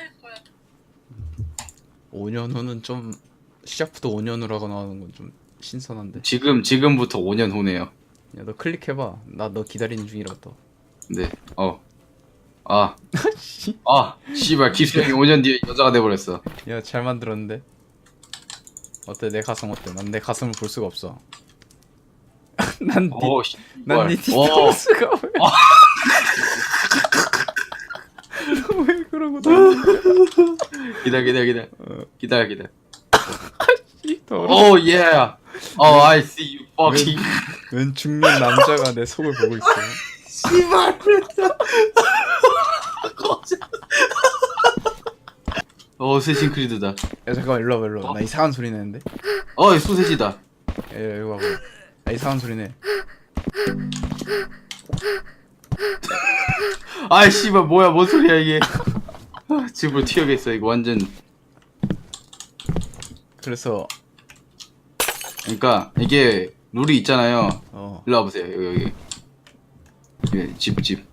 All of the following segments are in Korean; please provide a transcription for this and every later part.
할 거야. 5년 후는 좀 시작부터 5년 후라고 나오는 건 좀 신선한데. 지금 지금부터 5년 후네요. 야 너 클릭해봐. 나 너 기다리는 중이라 또. 네. 어. 아. 아, 씨발 기수형이 5년 뒤에 여자가 돼 버렸어. 야 잘 만들었는데. 어때 내 가슴 어때? 난 내 가슴을 볼 수가 없어. 난난네 오, 씨발. 뒤 오. 볼 수가 왜? 왜 그러고. 어, 기다려 기다려. 이 더러워. 오, 예. Oh, I see you fucking. 웬 중년 남자가 내 속을 보고 있어. 씨발. 어, 세신 크리드다. 야 잠깐만 일로 와봐 일로 와봐. 나 이상한 소리 내는데. 어, 소세지다. 야 이거 와봐. 나 이상한 소리 내. 아이 씨발 뭐야 뭔 소리야 이게. 아, 집으로 튀어겠어 이거 완전. 그래서 그러니까 이게 룰이 있잖아요. 어 일로 와보세요 여기 여기. 여기 집 집.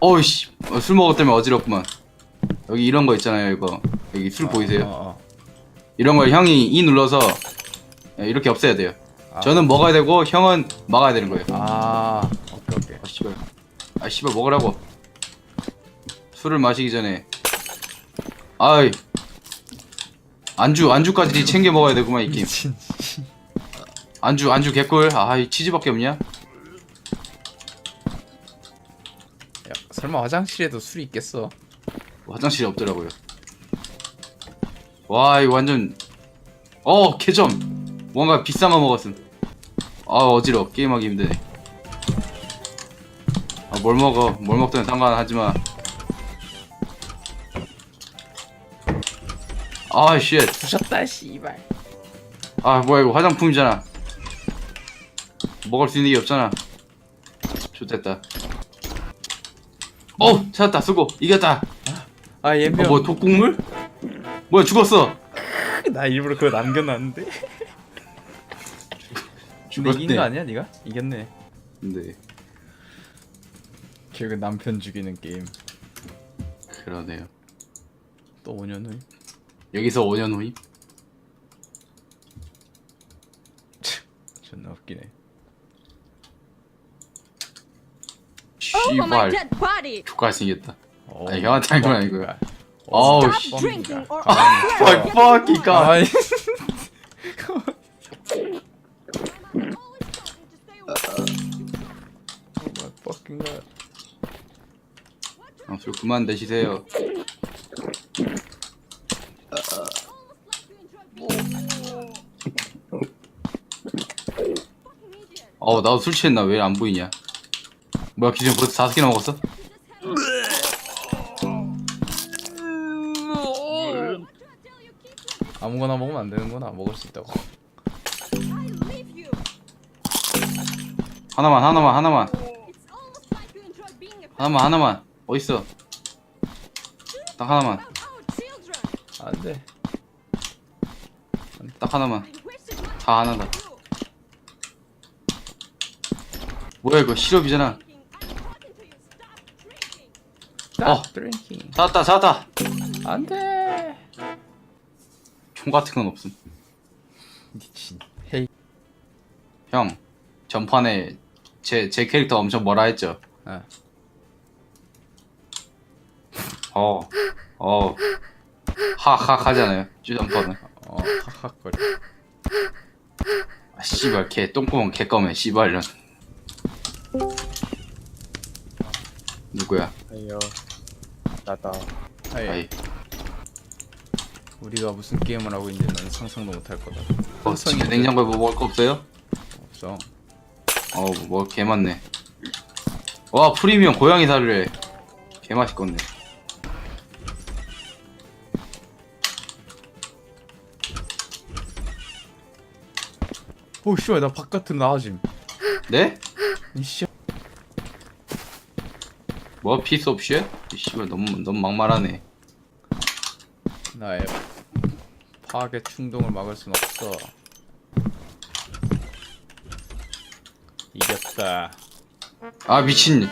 어이씨 어, 술 먹었다면 어지럽구만. 여기 이런 거 있잖아요 이거. 여기 술 보이세요? 어, 어. 이런 걸 형이 이 눌러서 이렇게 없애야 돼요. 아. 저는 먹어야 되고 형은 막아야 되는 거예요. 아 오케이 오케이. 아 씨발. 아 씨발 먹으라고. 술을 마시기 전에. 아이. 안주 안주까지 챙겨 먹어야 되구만 이 게임. 미친. 안주 안주 개꿀. 아이 치즈밖에 없냐? 야 설마 화장실에도 술이 있겠어? 화장실이 없더라고요. 와 이거 완전. 어 개점. 뭔가 비싼 거 먹었음. 아 어지러. 워 게임하기 힘드네. 아뭘 먹어. 뭘 먹든 상관하지 마. 아 쉣. 부셨다 씨발. 아 뭐야 이거 화장품이잖아 먹을 수 있는 게 없잖아 좋됐다 어 찾았다 쓰고 이겼다 아 얘명. 어, 뭐 독국물? 뭐야 죽었어 나 일부러 그거 남겨놨는데. 근데 이긴 거 아니야 네가? 이겼네. 네 결국 남편 죽이는 게임. 그러네요 또 5년 후. 여기서 5년 후임? 존나 웃기네. Oh my 씨발 dead body! 족갈 생겼다 어, 아니, 형한테 한 건 아니고요. 뻥이야. 어우 Stop 씨 drinking or fuck fuck 이까 아이 정 어, 술 그만 내시세요 어 나도 술 취했나 왜 안 보이냐 뭐야 기준 벌써 다섯 개나 먹었어? 아무거나 먹으면 안 되는구나. 먹을 수 있다고. 하나만 하나만 하나만 하나만 하나만 어딨어 딱 하나만 안 돼. 딱 하나만 다 하나다 뭐야 이거 시럽이잖아 어. 드링킹. 찾았다 찾았다 안 돼. 총 같은 건 없음 미친. 헤이. 형 전판에 제, 제 캐릭터 엄청 뭐라 했죠 아. 어, 어, 하하 하잖아요. 주전파는. 어, 학학거리. 아, 씨발 개 똥구멍 개 검해 씨발 이런. 누구야? 아니요 나다 아이, 아이. 우리가 무슨 게임을 하고 있는지 난 상상도 못할 거다. 어, 집에 냉장고에 뭐 먹을 거 없어요? 없어. 어, 뭐 개 많네. 와 프리미엄 고양이 살을 해. 개 맛있겠네. 오 씨발 나 바깥으로 나와짐. 네? 이씨. 뭐 피스 옵션? 이 씨발 너무 너무 막말하네. 나의 파괴 충동을 막을 순 없어. 이겼다. 아 미친.